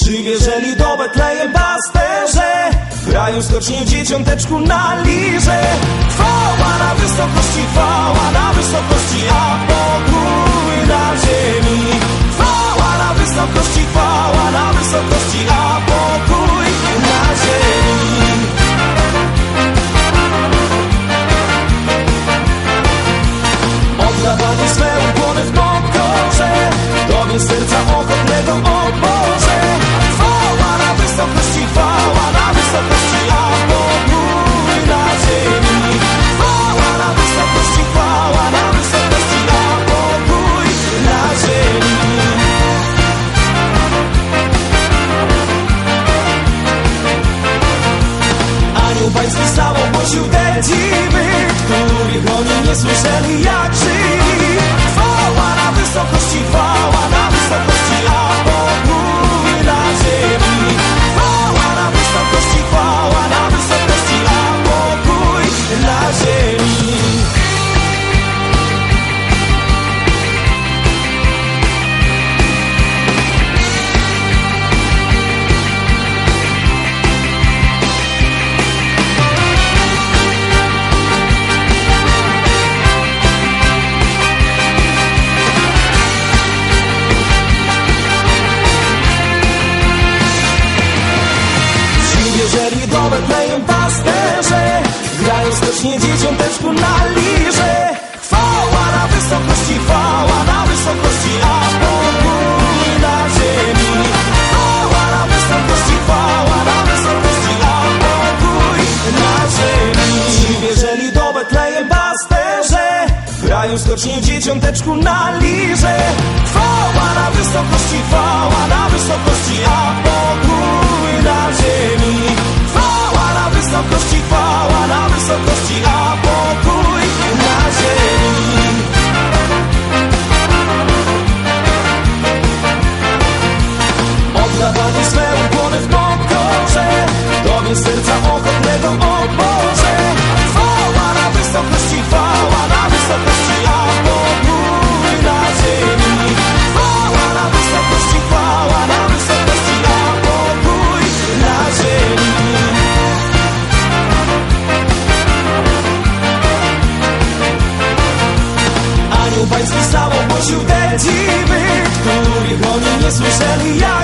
Przywieżeli do Betlejem pasterze. Grają skocznie w dzieciąteczku na lirze Chwała Choć uderzymy, których oni nie słyszeli jak żyją Betlejem pasterze. Grają skocznie dzieciąteczku na lirze. Chwała na wysokości, chwała na wysokości A pokój na ziemi. Chwała na wysokości, chwała na wysokości A pokój na ziemi Przywieżeli do Betlejem pasterze. Grają skocznie dzieciąteczku na lirze. Chwała na wysokości, wysokości, chwała na wysokości A pański sam ogłosił te dziwy Których oni nie słyszeli jak